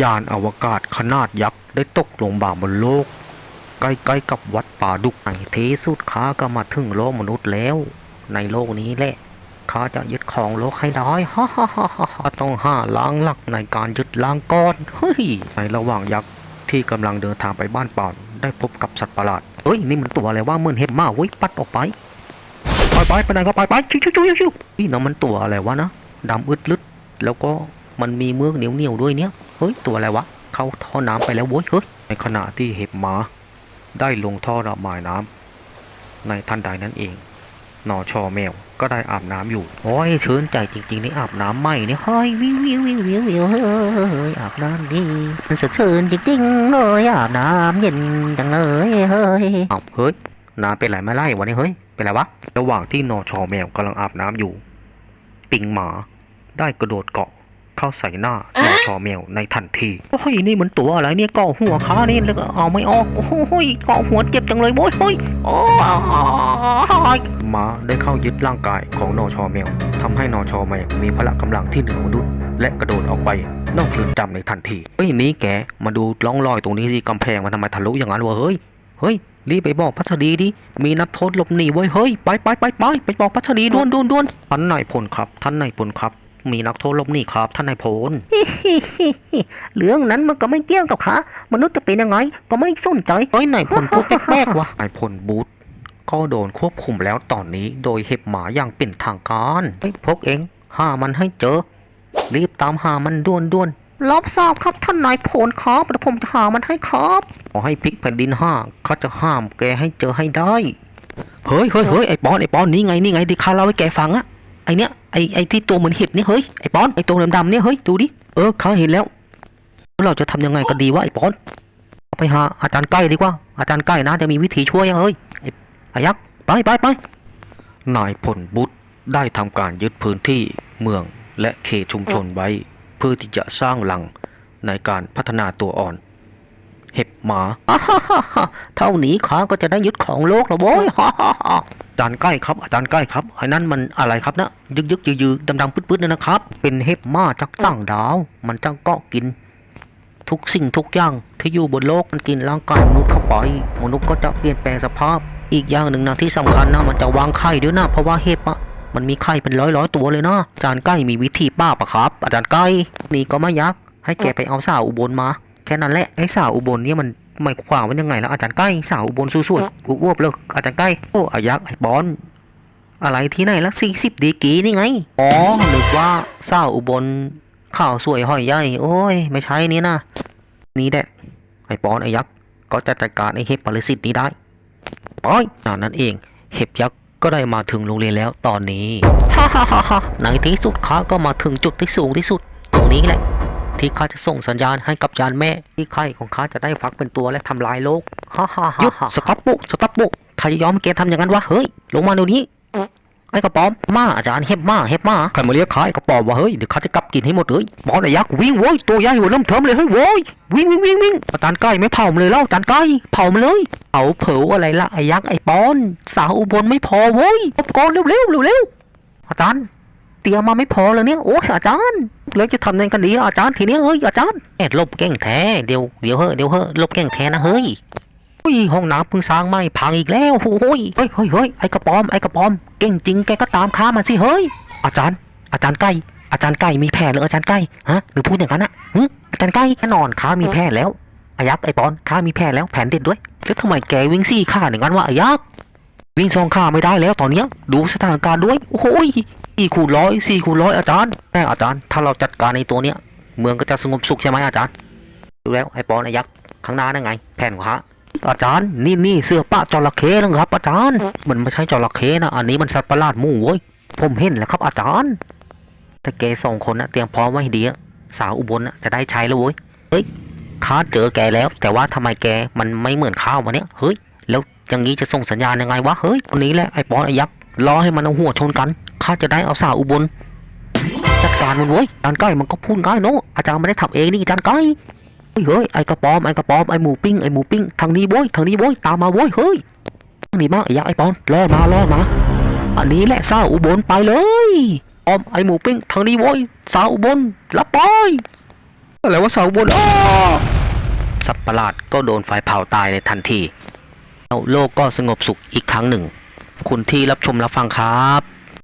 ยานอวกาศขนาดยักษ์ได้ตกลงบางบนโลก ใกล้ๆกับวัดป่าดุกในที่สุดข้าก็มาถึงโลกมนุษย์แล้ว ในโลกนี้แหละข้าจะยึดของโลกให้ได้ฮ่าฮ่าฮ่าฮ่าต้องห้าล้างหลักในการยึดล้างก้อนเฮ้ยในระหว่างยักษ์ที่กำลังเดินทางไปบ้านป่าได้พบกับสัตว์ประหลาดเฮ้ยนี่มันตัวอะไรว่าเหมือนเห็บมาเว้ยปัดออกไปไปไปไปไหนก็ไปไปชิวชิวชิวชิวนี่น้ำมันตัวอะไรวะนะดำอึดลึดแล้วก็มันมีเมือกเหนียวเหนียวด้วยเนี่ย เฮ้ย ตัวอะไรวะ เข้าท่อน้ำไปแล้วโว้ยเฮ้ย ในขณะที่เห็บหมา ได้ลงท่อระบายน้ำในทันใดนั้นเอง นอชอแมวก็ได้อาบน้ำอยู่ โอ้ยเชิญใจจริงๆนี่อาบน้ำใหม่เนี่ยเฮ้ยวิววิววิววิววิวเฮ้ยอาบน้ำดีมันสดชื่นจริงๆเลยอาบน้ำเย็นจังเลยเฮ้ยอ้าวเฮ้ยน้ำเป็นไรไม่ไล่วะเนี่ยเฮ้ยเป็นไรวะระหว่างที่นอชอแมวกำลังอาบน้ำอยู่ ปิงหมาได้กระโดดเกาะ เข้าใส่หน้านอชอแมวในทันทีโอ้ยนี่มันตัวอะไรเนี่ยเกาะหัวขานี่แล้วก็เอาไม่ออกโอ้ยเกาะหัวเจ็บจังเลยโว้ยเฮ้ยโอ้ยหมาได้เข้ายึดร่างกายของนอชอแมวทำให้นอชอแมวมีพละกำลังที่เหนือมนุษย์และกระโดดออกไปนอกเรือนจำในทันทีเฮ้ยนี่แกมาดูร่องรอยตรงนี้สิกำแพงมันทำไมทะลุอย่างนั้นวะเฮ้ยเฮ้ยรีบไปบอกพัชดีดิ มีนักโทษหลบหนีไว้ยเฮ้ย ไปไปไปไปไปบอกพัชดีด่วนด่วนด่วนท่านนายพลครับ ท่านนายพลครับ มีนักโทษหลบหนีครับท่านนายพล เรื่องนั้นมันก็ไม่เกี่ยวกับข้ามนุษย์จะเป็นยังไง ก็ไม่สนใจเฮ้ยนายพลพูดแปลกๆวะนายพลบูธก็โดนควบคุมแล้วตอนนี้โดยเห็บหมาอย่างเป็นทางการเฮ้ยพวกเองหามันให้เจอ รีบตามหามันด่วนด่วนรับทราบครับท่านนายพลครับเดี๋ยวผมจะหามันให้ครับๆขอให้พลิกแผ่นดินห้าเขาจะห้ามแกให้เจอให้ได้ เฮ้ยเฮ้ยเฮ้ยไอ้ปอนไอ้ปอนนี่ไงนี่ไงที่ข้าเล่าให้แกฟังอะ ไอเนี้ยไอไอที่ตัวเหมือนเห็บนี่เฮ้ยไอ้ปอนไอตัวดำๆเนี่ยเฮ้ยดูดิเออเขาเห็นแล้วเราจะทำยังไงกันดีวะไอ้ปอนไปหาอาจารย์ใกล้ดีกว่าอาจารย์ใกล้นะจะมีวิธีช่วยยังเฮ้ยไอไอยักษ์ไปไปไปนายพลบุตรได้ทำการยึดพื้นที่เมืองและเขตชุมชนไว้ เพื่อที่จะสร้างหลังในการพัฒนาตัวอ่อน เห็บหมาอ่าฮ่าฮ่าฮ่าเท่านี้ข้าก็จะได้ยึดของโลกแล้วโว้ยฮ่าฮ่าฮ่าอาจารย์ใกล้ครับ อาจารย์ใกล้ครับไอ้นั่นมันอะไรครับนะยึกยึกยือยือดำดำปื๊ดปื๊ดเนี่ยนะครับ เป็นเห็บหมาจากต่างดาว มันจะเกาะกิน ทุกสิ่งทุกอย่างที่อยู่บนโลกมันกินร่างกายมนุษย์เข้าไปมนุษย์ก็จะเปลี่ยนแปลงสภาพ อีกอย่างหนึ่งนะที่สำคัญนะมันจะวางไข่ด้วยนะเพราะว่าเห็บอะมันมีไข่เป็นร้อยร้อยๆตัวเลยนะอาจารย์ใกล้มีวิธีป้าปะครับ อาจารย์ใกล้นี่ก็ไม่ยักให้แกไปเอาสาวอุบลมา แค่นั้นแหละไอ้สาวอุบลเนี่ยมันหมายความว่ายังไงแล้วอาจารย์ใกล้สาวอุบลสู้ๆอ้วบๆเลยอาจารย์ใกล้โอ้อายักษ์ไอ้บอลอะไรที่ไหนละสี่สิบดีกรีนี่ไงอ๋อนึกว่าสาวอุบลข่าวสวยห้อยใหญ่โอ้ย ไม่ใช่นี่นะนี่แหละไอ้ปอนไอ้ยักษ์ก็จะจัดการไอ้เห็บปรสิตนี้ได้โอ้ยจากนั้นเอง เห็บยักษ์ก็ได้มาถึงโรงเรียนแล้วตอนนี้ฮ่าฮ่าฮ่าฮ่าในที่สุดข้าก็มาถึงจุดที่สูงที่สุด ตรงนี้แหละ ที่ข้าจะส่งสัญญาณให้กับยานแม่ ที่ไข่ของข้าจะได้ฟักเป็นตัวและทำลายโลกฮ่าฮ่าหยุฮ่าดสต็อปปุสต็อปปุใครจะยอมให้แกทำอย่างนั้นวะเฮ้ยลงมาเดี๋ยวนี้ไอ้กระป๋อมมาอาจารย์เห็บมาเห็บมาใครมาเรียกขายกระป๋อมวะเฮ้ยเดี๋ยวข้าจะกลับกินให้หมดเลยบอลไอ้ยักษ์วิ่งโว้ยตัวใหญ่หัวเริ่มเทิมเลยเฮ้ยโว้ยวิ่งวิ่งวิ่งวิ่งอาจารย์ใกล้ไม่เผามันเลยแล้วอาจารย์ใกล้เผามันเลยเผาเผาอะไรละไอ้ยักษ์ไอ้ปอน สาวอุบลไม่พอโว้ยอุปกรณ์เร็วเร็วเร็วเร็วอาจารย์เตรียมมาไม่พอเลยเนี่ยโอ้ยอาจารย์ แล้วจะทำยังไงกันดีอะอาจารย์ทีเนี้ยเฮ้ยอาจารย์แอดลบแกล้งแท้เดี๋ยวเดี๋ยวเฮ้ยเดี๋ยวเฮ้ยลบแกล้งแท้นะเฮ้ยโอ้ยห้องน้ำเพิ่งสร้างใหม่พังอีกแล้วโอ้ยเฮ้ยเฮ้ยเฮ้ยไอ้กระปอมไอ้กระปอมเก่งจริงแกก็ตามข้ามาสิเฮ้ยอาจารย์ อาจารย์ใกล้อาจารย์ใกล้มีแผนเหรืออาจารย์ใกล้ฮะหรือพูดอย่างนั้นอะหึอาจารย์ใกล้แน่นอนข้ามีแผนแล้วอายักษ์ไอ้ปอนข้ามีแผนแล้วแผนเด็ดด้วยแล้วทำไมแกวิ่งสี่ข้าอย่างนั้นวะอายักษ์ วิ่งสองข้าไม่ได้แล้วตอนเนี้ย ดูสถานการณ์ด้วย โอ้ยสี่คูณร้อยสี่คูณร้อยอาจารย์แต่อาจารย์ ถ้าเราจัดการในตัวเนี้ย เมืองก็จะสงบสุขใช่ไหมอาจารย์ดูแล้วไอ้ปอนไอ้ยักษ์ข้างหน้านั่นไง แผ่นของข้าอาจารย์นี่นี่เสื้อป้าจระเข้นะครับ อาจารย์ มันไม่ใช่จระเข้นะอันนี้มันสัตว์ประหลาดมู่เว้ยผมเห็นแล้วครับอาจารย์ถ้าแกสองคนนะเตรียมพร้อมไว้ให้ดีอะสาวอุบลนะจะได้ใช้แล้วเว้ยเฮ้ยข้าเจอแกแล้ว แต่ว่าทำไมแกมันไม่เหมือนข้าวมาเนี่ยเฮ้ย อย่างนี้จะส่งสัญญาณยังไงวะ เฮ้ยวันนี้แหละไอ้ปอนไอ้ยักษ์รอให้มันเอาหัวชนกัน ข้าจะได้เอาสาวอุบลจัดการมันเว้ยจารย์ใกล้มันก็พูดง่ายเนาะอาจารย์ไม่ได้ทำเองนี่อาจารย์ใกล้เฮ้ยเฮ้ยไอ้กระป๋อมไอ้กระป๋อมไอ้หมูปิ้งไอ้หมูปิ้งทางนี้โว้ยทางนี้โว้ยตามมาโว้ยเฮ้ยทางนี้มาไอ้ยักษ์ไอ้ปอนรอมารอมา อันนี้แหละสาวอุบลไปเลยอมไอ้หมูปิ้งทางนี้โว้ยสาวอุบลรับไปอะไรวะสาบนอ้อสัตว์ประหลาดก็โดนไฟเผาตายในทันที โลกก็สงบสุขอีกครั้งหนึ่ง คุณที่รับชมรับฟังครับ